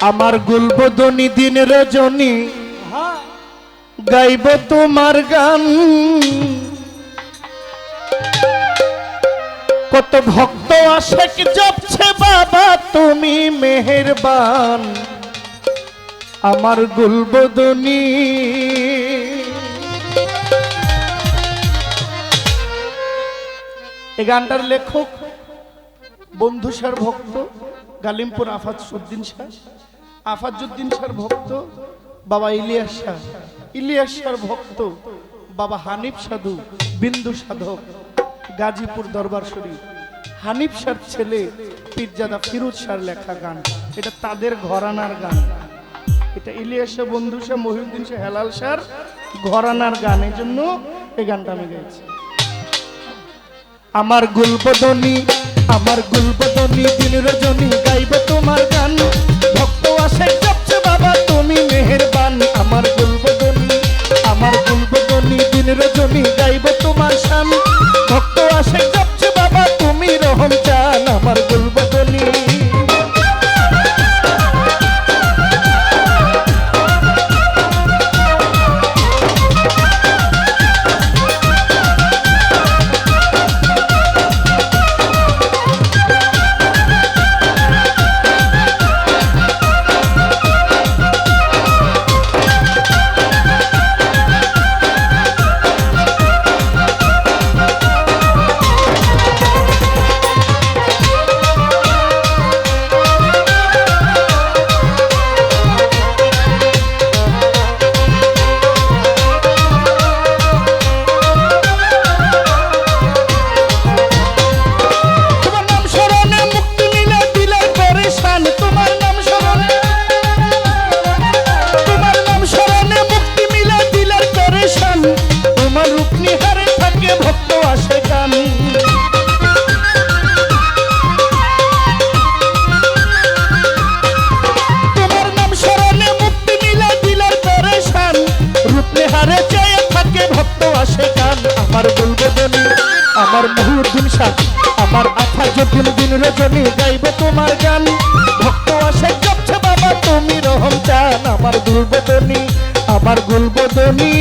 আমার গুলবদনি দিন রজনী গাইব তোমার গান। কত ভক্ত আশেক জপছে বাবা তুমি মেহেরবান। আমার গুলবদনি এই গানটার লেখক বন্ধু স্যার ভক্ত গালিমপুর আফাজ উদ্দিন শাহ আফাজুদ্দিন শাহর ভক্ত বাবা ইলিয়াস শাহ, ইলিয়াস শাহর ভক্ত বাবা হানিফ সাধু, বিন্দু সাধক, গাজীপুর দরবার শরীফ। হানিফ শাহর ছেলে পীরজাদা ফিরোজ শাহর লেখা গান, এটা তাদের ঘরানার গান। এটা ইলিয়াস শাহ, বন্ধু শাহ, মহিউদ্দিন শাহ, হেলাল শাহর ঘরানার গানের জন্য এই গানটা আমি গাইছি। আমার গুলবদনি আমার গুলবদনী দিন রজনী গাইব তোমার গান। নিহারে চেয়ে থাকে ভক্ত আসে গান। আমার গুলবদনি আমার মহুদ্দিন শাহ আমার আঠা যদিন দিন রজনী গাইব তোমার গান। ভক্ত আসে জপছে বাবা, তুমি রহম চান। আমার গুলবদনি আমার গুলবদনি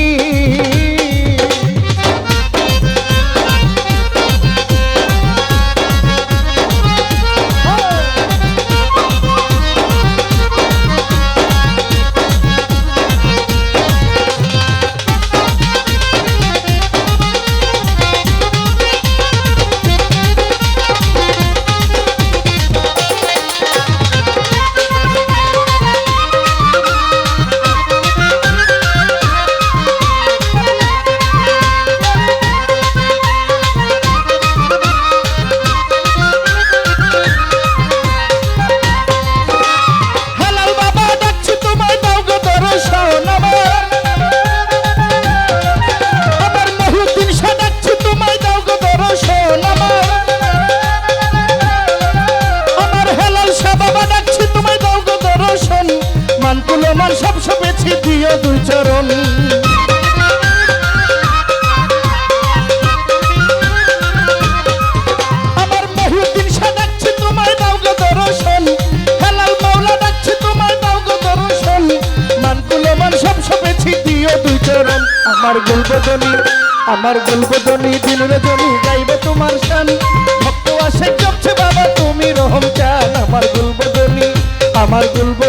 আমার গুলবদনি দিন রজনী গাইবে তোমার শান। ভক্ত আসে জপছে বাবা, তুমি রহম চান, আমার গুলবদনি আমার গল্প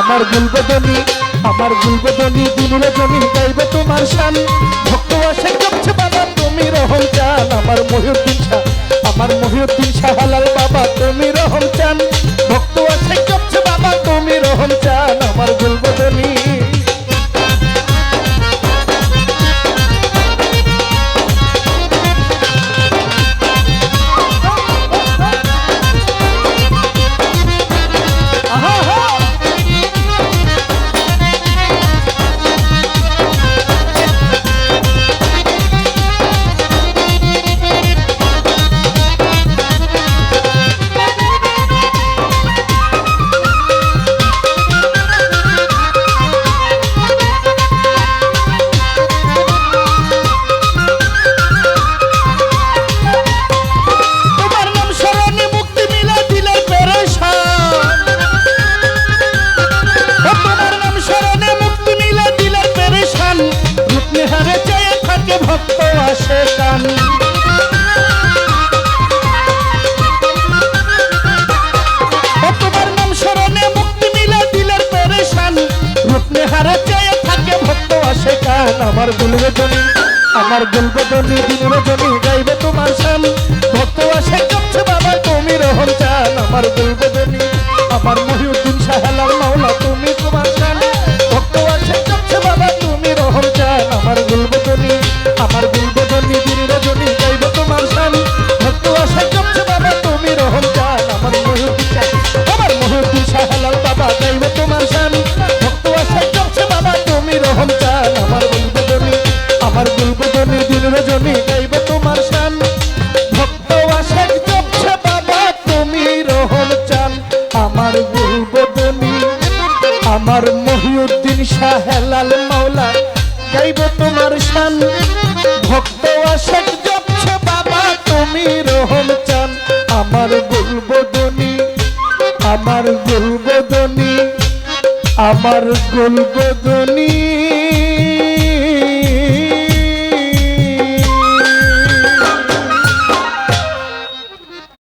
আমার গুলবদনি আমার গুলবদনি দিনের জমি গাইবে তোমার শান। ভক্ত আসে কাছে বাবা তুমি রহম চান, আমার মহিউদ্দিন শাহ। আমার মহিউদ্দিন শাহ হালাল বাবা, তুমি রহম চান। ভক্ত আসে কাছে বাবা তুমি রহম চান, আমার গুলবদনি আমার গুলবেদনী দিন রজনী আমার মহিউদ্দিন শাহেলাল মাওলা, গাইব তোমার শান। ভক্ত আশেক জপছে বাবা, তুমি রহম চান। আমার গুলবদনি আমার গুলবদনি, আমার গুলবদনী।